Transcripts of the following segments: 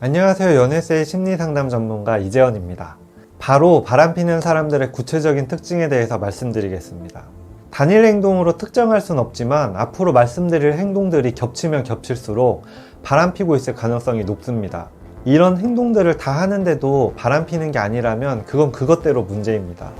안녕하세요. 연애세의 심리상담 전문가 이재현입니다. 바로 바람피는 사람들의 구체적인 특징에 대해서 말씀드리겠습니다. 단일 행동으로 특정할 순 없지만 앞으로 말씀드릴 행동들이 겹치면 겹칠수록 바람피고 있을 가능성이 높습니다. 이런 행동들을 다 하는데도 바람피는 게 아니라면 그건 그것대로 문제입니다.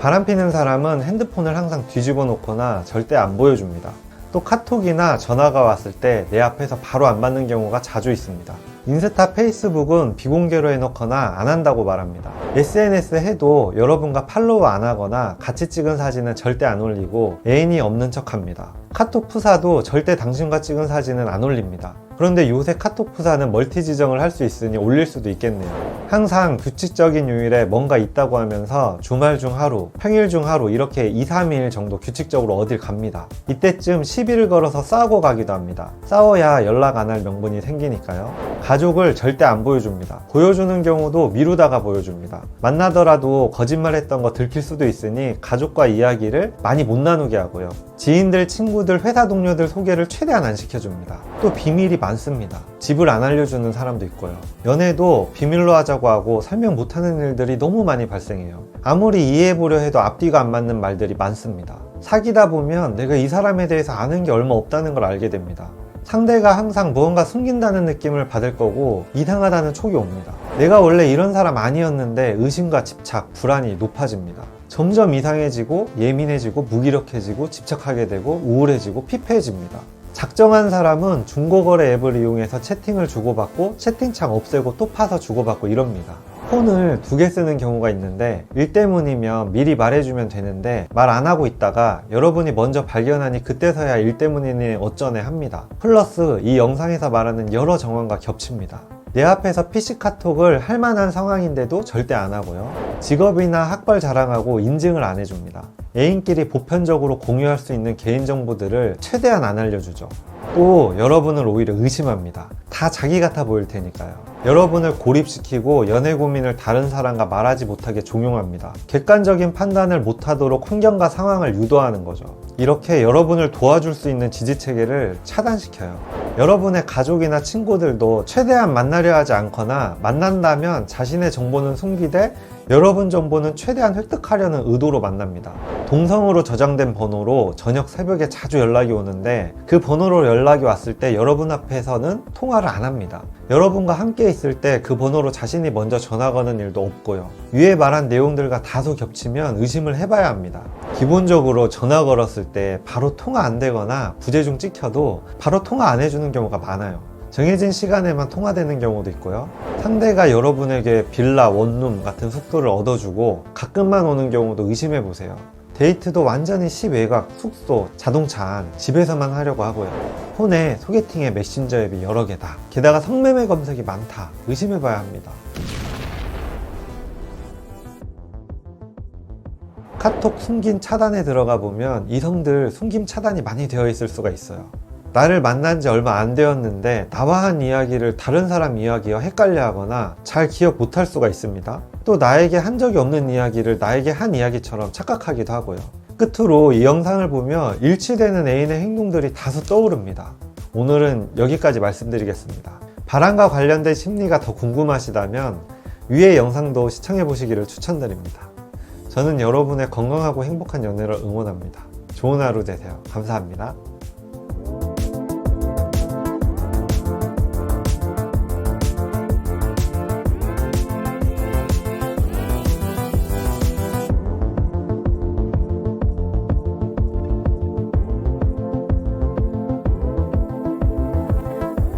바람피는 사람은 핸드폰을 항상 뒤집어 놓거나 절대 안 보여줍니다. 또 카톡이나 전화가 왔을 때 내 앞에서 바로 안 받는 경우가 자주 있습니다. 인스타, 페이스북은 비공개로 해놓거나 안 한다고 말합니다. SNS 해도 여러분과 팔로우 안 하거나 같이 찍은 사진은 절대 안 올리고 애인이 없는 척 합니다. 카톡 푸사도 절대 당신과 찍은 사진은 안 올립니다. 그런데 요새 카톡 푸사는 멀티 지정을 할 수 있으니 올릴 수도 있겠네요. 항상 규칙적인 요일에 뭔가 있다고 하면서 주말 중 하루, 평일 중 하루 이렇게 2, 3일 정도 규칙적으로 어딜 갑니다. 이때쯤 시비를 걸어서 싸우고 가기도 합니다. 싸워야 연락 안 할 명분이 생기니까요. 가족을 절대 안 보여줍니다. 보여주는 경우도 미루다가 보여줍니다. 만나더라도 거짓말했던 거 들킬 수도 있으니 가족과 이야기를 많이 못 나누게 하고요. 지인들, 친구들, 회사 동료들 소개를 최대한 안 시켜줍니다. 또 비밀이 많습니다. 집을 안 알려주는 사람도 있고요. 연애도 비밀로 하자고 하고 설명 못하는 일들이 너무 많이 발생해요. 아무리 이해해보려 해도 앞뒤가 안 맞는 말들이 많습니다. 사귀다 보면 내가 이 사람에 대해서 아는 게 얼마 없다는 걸 알게 됩니다. 상대가 항상 무언가 숨긴다는 느낌을 받을 거고 이상하다는 촉이 옵니다. 내가 원래 이런 사람 아니었는데 의심과 집착, 불안이 높아집니다. 점점 이상해지고 예민해지고 무기력해지고 집착하게 되고 우울해지고 피폐해집니다. 작정한 사람은 중고거래 앱을 이용해서 채팅을 주고받고 채팅창 없애고 또 파서 주고받고 이럽니다. 폰을 두 개 쓰는 경우가 있는데 일 때문이면 미리 말해주면 되는데 말 안 하고 있다가 여러분이 먼저 발견하니 그때서야 일 때문이니 어쩌네 합니다. 플러스 이 영상에서 말하는 여러 정황과 겹칩니다. 내 앞에서 PC 카톡을 할 만한 상황인데도 절대 안 하고요. 직업이나 학벌 자랑하고 인증을 안 해줍니다. 애인끼리 보편적으로 공유할 수 있는 개인정보들을 최대한 안 알려주죠. 또 여러분을 오히려 의심합니다. 다 자기 같아 보일 테니까요. 여러분을 고립시키고 연애 고민을 다른 사람과 말하지 못하게 종용합니다. 객관적인 판단을 못하도록 환경과 상황을 유도하는 거죠. 이렇게 여러분을 도와줄 수 있는 지지 체계를 차단시켜요. 여러분의 가족이나 친구들도 최대한 만나려 하지 않거나 만난다면 자신의 정보는 숨기되 여러분 정보는 최대한 획득하려는 의도로 만납니다. 동성으로 저장된 번호로 저녁 새벽에 자주 연락이 오는데 그 번호로 연락이 왔을 때 여러분 앞에서는 통화를 안 합니다. 여러분과 함께 있을 때 그 번호로 자신이 먼저 전화 거는 일도 없고요. 위에 말한 내용들과 다소 겹치면 의심을 해봐야 합니다. 기본적으로 전화 걸었을 때 바로 통화 안 되거나 부재중 찍혀도 바로 통화 안 해주는 경우가 많아요. 정해진 시간에만 통화되는 경우도 있고요. 상대가 여러분에게 빌라, 원룸 같은 숙소를 얻어주고 가끔만 오는 경우도 의심해 보세요. 데이트도 완전히 시외곽, 숙소, 자동차 안, 집에서만 하려고 하고요. 폰에 소개팅의 메신저 앱이 여러 개다. 게다가 성매매 검색이 많다. 의심해 봐야 합니다. 카톡 숨김 차단에 들어가 보면 이성들 숨김 차단이 많이 되어 있을 수가 있어요. 나를 만난 지 얼마 안 되었는데 나와 한 이야기를 다른 사람 이야기와 헷갈려 하거나 잘 기억 못할 수가 있습니다. 또 나에게 한 적이 없는 이야기를 나에게 한 이야기처럼 착각하기도 하고요. 끝으로 이 영상을 보며 일치되는 애인의 행동들이 다소 떠오릅니다. 오늘은 여기까지 말씀드리겠습니다. 바람과 관련된 심리가 더 궁금하시다면 위의 영상도 시청해 보시기를 추천드립니다. 저는 여러분의 건강하고 행복한 연애를 응원합니다. 좋은 하루 되세요. 감사합니다.